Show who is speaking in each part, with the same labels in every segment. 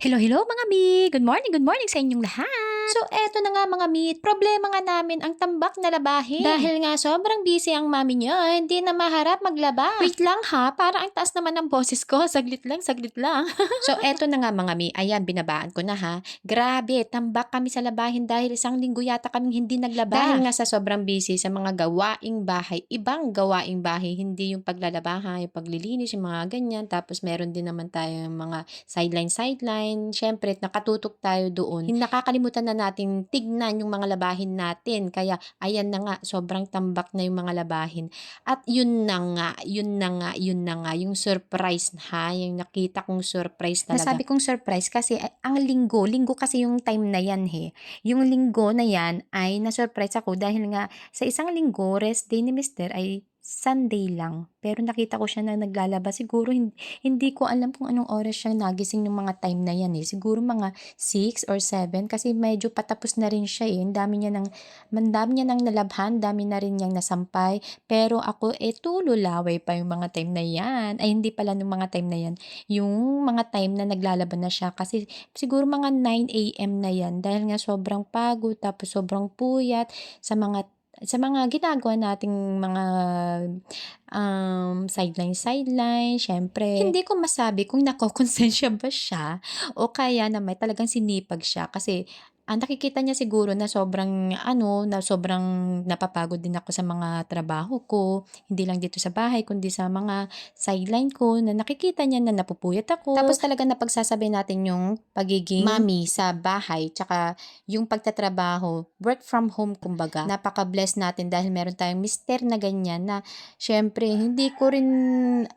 Speaker 1: Hello, hello mga mi! Good morning, good morning sa inyong lahat! So, eto na nga mga mi, problema nga namin ang tambak na labahin. Dahil nga sobrang busy ang mami niyo, hindi na maharap maglaba. Wait lang ha, para ang taas naman ng boses ko. Saglit lang, saglit lang. so, eto na nga mga mi, ayan, binabaan ko na ha. Grabe, tambak kami sa labahin dahil isang linggo yata kaming hindi naglaba. Dahil nga sa sobrang busy sa mga gawaing bahay, ibang gawaing bahay, hindi yung paglalaba ha, yung paglilinis, yung mga ganyan. Tapos meron din naman tayong mga sideline-sideline. Siyempre, nakatutok tayo doon. Hindi nakakalimutan na nating tignan yung mga labahin natin. Kaya, ayan na nga, sobrang tambak na yung mga labahin. At yun na nga, yun na nga, yun na nga, yung surprise ha, yung nakita kong surprise talaga. Nasabi kong surprise kasi eh, ang linggo, linggo kasi yung time na yan he. Yung linggo na yan ay na-surprise ako dahil nga sa isang linggo, rest day ni Mister ay Sunday lang. Pero nakita ko siya na naglalaba. Siguro hindi, hindi ko alam kung anong oras siya nagising ng mga time na yan eh. Siguro mga 6 or 7 kasi medyo patapos na rin siya eh. Ang dami niya nang, ang dami niya nang nalabhan, dami na rin niyang nasampay. Pero ako eh tululaway pa yung mga time na yan. Ay hindi pala nung mga time na yan. Yung mga time na naglalaban na siya kasi siguro mga 9 a.m. na yan dahil nga sobrang pagod tapos sobrang puyat sa mga sa mga ginagawa nating mga um, sideline sideline, syempre, hindi ko masabi kung nakokonsensya ba siya o kaya na may talagang sinipag siya. Kasi ang nakikita niya siguro na sobrang ano, na sobrang napapagod din ako sa mga trabaho ko, hindi lang dito sa bahay kundi sa mga sideline ko na nakikita niya na napupuyat ako. Tapos talaga napagsasabi natin yung pagiging mami sa bahay tsaka yung pagtatrabaho, work from home kumbaga. Napaka-bless natin dahil meron tayong mister na ganyan na syempre hindi ko rin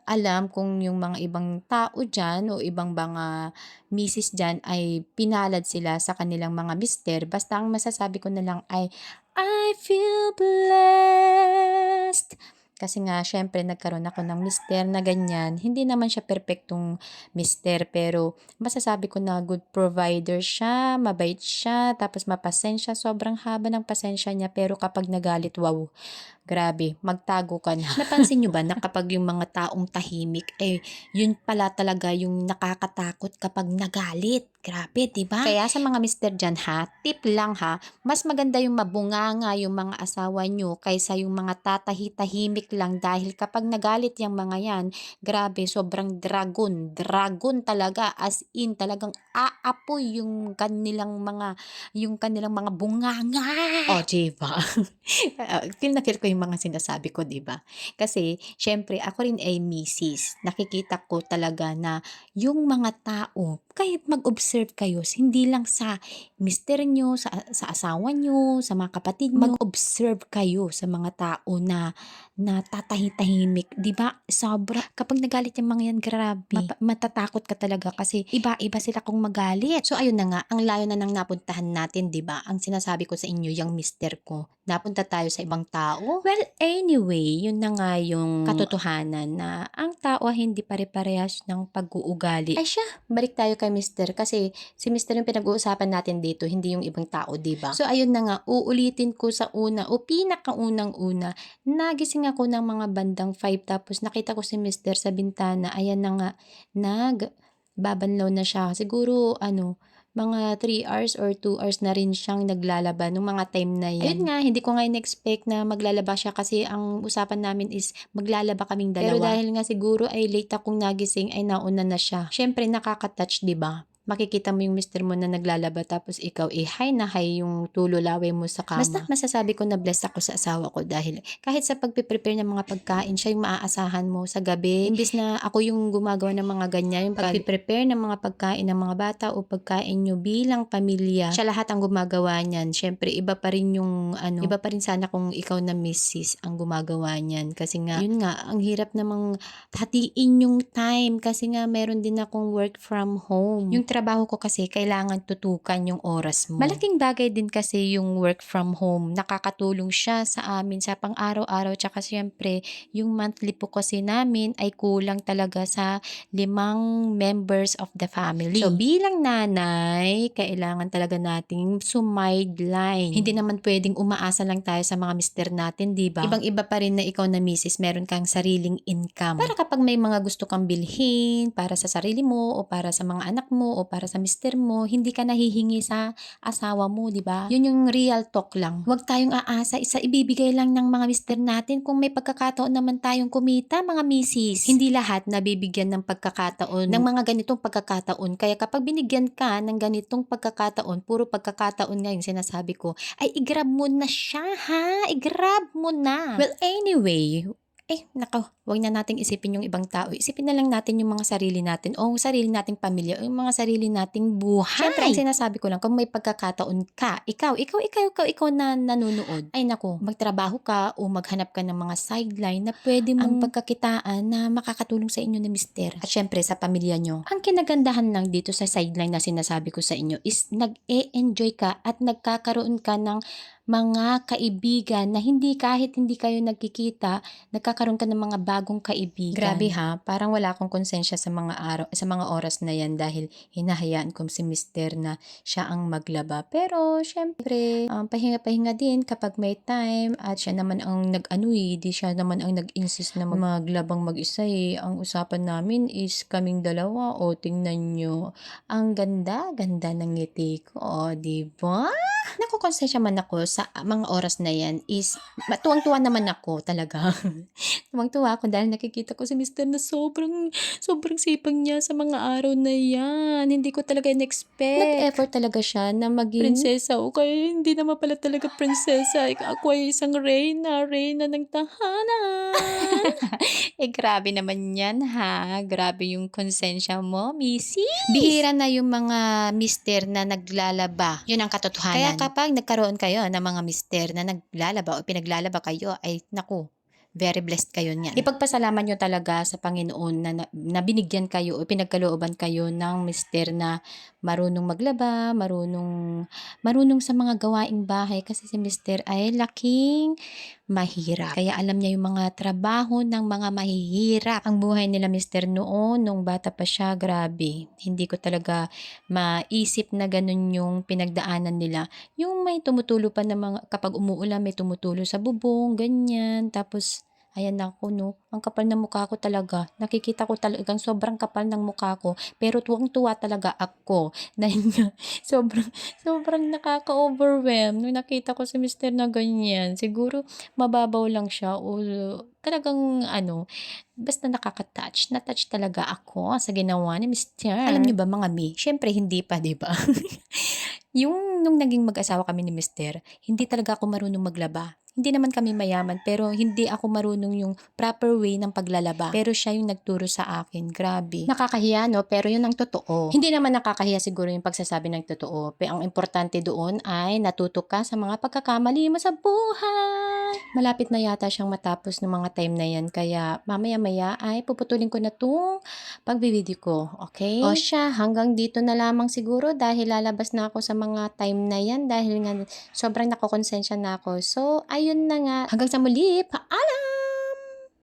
Speaker 1: alam kung yung mga ibang tao dyan o ibang mga misis dyan ay pinalad sila sa kanilang mga mister. Basta ang masasabi ko na lang ay, I feel blessed. Kasi nga, syempre, nagkaroon ako ng mister na ganyan. Hindi naman siya perfectong mister, pero masasabi ko na good provider siya, mabait siya, tapos mapasensya. Sobrang haba ng pasensya niya, pero kapag nagalit, wow, Grabe, magtago ka na. Napansin nyo ba na kapag yung mga taong tahimik, eh, yun pala talaga yung nakakatakot kapag nagalit. Grabe, di ba? Kaya sa mga mister dyan ha, tip lang ha, mas maganda yung mabunganga yung mga asawa nyo kaysa yung mga tatahi-tahimik lang dahil kapag nagalit yung mga yan, grabe, sobrang dragon. Dragon talaga, as in, talagang aapoy yung kanilang mga, yung kanilang mga bunganga. O, oh, diba? feel na feel ko yung yung mga sinasabi ko, 'di ba? Kasi syempre ako rin ay misis. Nakikita ko talaga na yung mga tao, kahit mag-observe kayo, hindi lang sa mister nyo, sa, sa asawa nyo, sa mga kapatid nyo, mag-observe kayo sa mga tao na na tatahi-tahimik, 'di ba? Sobra kapag nagalit yung mga yan, grabe. Map- matatakot ka talaga kasi iba-iba sila kung magalit. So ayun na nga, ang layo na nang napuntahan natin, 'di ba? Ang sinasabi ko sa inyo, yung mister ko, napunta tayo sa ibang tao. Well, anyway, yun na nga yung katotohanan na ang tao hindi pare-parehas ng pag-uugali. Ay siya, balik tayo kay mister kasi si mister yung pinag-uusapan natin dito, hindi yung ibang tao, 'di ba? So ayun na nga, uulitin ko sa una o pinakaunang una, nagising ako ng mga bandang 5 tapos nakita ko si mister sa bintana. Ayan na nga, nag babanlaw na siya. Siguro ano, mga 3 hours or 2 hours na rin siyang naglalaba nung mga time na yan. Ayun nga, hindi ko nga in-expect na maglalaba siya kasi ang usapan namin is maglalaba kaming dalawa. Pero dahil nga siguro ay late akong nagising ay nauna na siya. Syempre nakaka-touch, 'di ba? Makikita mo yung mister mo na naglalaba tapos ikaw eh high na high yung tululaway mo sa kama. Basta masasabi ko na blessed ako sa asawa ko dahil kahit sa pagpe-prepare ng mga pagkain, siya yung maaasahan mo sa gabi. Imbis na ako yung gumagawa ng mga ganyan, yung pagpe-prepare ng mga pagkain ng mga bata o pagkain nyo bilang pamilya, siya lahat ang gumagawa niyan. Syempre, iba pa rin yung ano, iba pa rin sana kung ikaw na missis ang gumagawa niyan. Kasi nga, yun nga, ang hirap namang hatiin yung time kasi nga meron din akong work from home. Yung trabaho ko kasi kailangan tutukan yung oras mo. Malaking bagay din kasi yung work from home. Nakakatulong siya sa amin sa pang-araw-araw. Tsaka siyempre, yung monthly po kasi namin ay kulang talaga sa limang members of the family. So, bilang nanay, kailangan talaga nating sumideline. Hindi naman pwedeng umaasa lang tayo sa mga mister natin, di ba? Ibang-iba pa rin na ikaw na misis, meron kang sariling income. Para kapag may mga gusto kang bilhin, para sa sarili mo, o para sa mga anak mo, o para sa mister mo, hindi ka nahihingi sa asawa mo, di ba? Yun yung real talk lang. Huwag tayong aasa, isa ibibigay lang ng mga mister natin kung may pagkakataon naman tayong kumita, mga misis. Hindi lahat nabibigyan ng pagkakataon, ng mga ganitong pagkakataon. Kaya kapag binigyan ka ng ganitong pagkakataon, puro pagkakataon nga yung sinasabi ko, ay i-grab mo na siya ha, i-grab mo na. Well, anyway, eh, nako, wag na nating isipin yung ibang tao. Isipin na lang natin yung mga sarili natin o yung sarili nating pamilya o yung mga sarili nating buhay. Siyempre, ang sinasabi ko lang, kung may pagkakataon ka, ikaw, ikaw, ikaw, ikaw, ikaw na nanonood, ay nako, magtrabaho ka o maghanap ka ng mga sideline na pwede mong pagkakitaan na makakatulong sa inyo ni mister. At syempre, sa pamilya nyo. Ang kinagandahan lang dito sa sideline na sinasabi ko sa inyo is nag-e-enjoy ka at nagkakaroon ka ng mga kaibigan na hindi kahit hindi kayo nagkikita, nagkakaroon ka ng mga bagong kaibigan. Grabe ha, parang wala akong konsensya sa mga araw, sa mga oras na yan dahil hinahayaan ko si mister na siya ang maglaba. Pero syempre, um, pahinga-pahinga din kapag may time at siya naman ang nag-ano eh, di siya naman ang nag-insist na mag- maglabang mag-isa eh. Ang usapan namin is kaming dalawa o tingnan nyo, ang ganda, ganda ng ngiti ko, o, di ba? Nakukonsensya man ako sa mga oras na yan is tuwang-tuwa naman ako talaga. tuwang-tuwa ako dahil nakikita ko si Mr. na sobrang sobrang sipag niya sa mga araw na yan. Hindi ko talaga in-expect. Nag-effort talaga siya na maging prinsesa o kaya hindi naman pala talaga prinsesa. Ako ay isang reyna, reyna ng tahanan. eh grabe naman yan ha. Grabe yung konsensya mo, missy. Bihira na yung mga mister na naglalaba. Yun ang katotohanan. Kaya kapag nagkaroon kayo ng mga mister na naglalaba o pinaglalaba kayo, ay naku, very blessed kayo niyan. Ipagpasalamat nyo talaga sa Panginoon na, na, na binigyan kayo o pinagkalooban kayo ng mister na marunong maglaba, marunong marunong sa mga gawaing bahay kasi si mister ay laking mahirap. Kaya alam niya yung mga trabaho ng mga mahihirap. Ang buhay nila mister noon, nung bata pa siya, grabe. Hindi ko talaga maisip na ganun yung pinagdaanan nila. Yung may tumutulo pa na mga, kapag umuulan, may tumutulo sa bubong, ganyan. Tapos, ayan ako no, ang kapal ng mukha ko talaga. Nakikita ko talagang sobrang kapal ng mukha ko. Pero tuwang-tuwa talaga ako. Dahil sobrang, sobrang nakaka-overwhelm. Nung nakita ko si Mr. na ganyan, siguro mababaw lang siya o talagang ano, basta nakaka-touch. Na-touch talaga ako sa ginawa ni Mr. Alam niyo ba mga mi? Siyempre hindi pa, di ba? yung nung naging mag-asawa kami ni Mr., hindi talaga ako marunong maglaba. Hindi naman kami mayaman, pero hindi ako marunong yung proper way ng paglalaba. Pero siya yung nagturo sa akin. Grabe. Nakakahiya, no? Pero yun ang totoo. Hindi naman nakakahiya siguro yung pagsasabi ng totoo. Pero ang importante doon ay natuto ka sa mga pagkakamali mo sa buhay. Malapit na yata siyang matapos ng mga time na yan. Kaya mamaya-maya ay puputulin ko na itong pagbibideo ko. Okay? O siya, hanggang dito na lamang siguro dahil lalabas na ako sa mga time na yan dahil nga sobrang nakokonsensya na ako. So, ayun na nga. Hanggang sa muli. Paalam!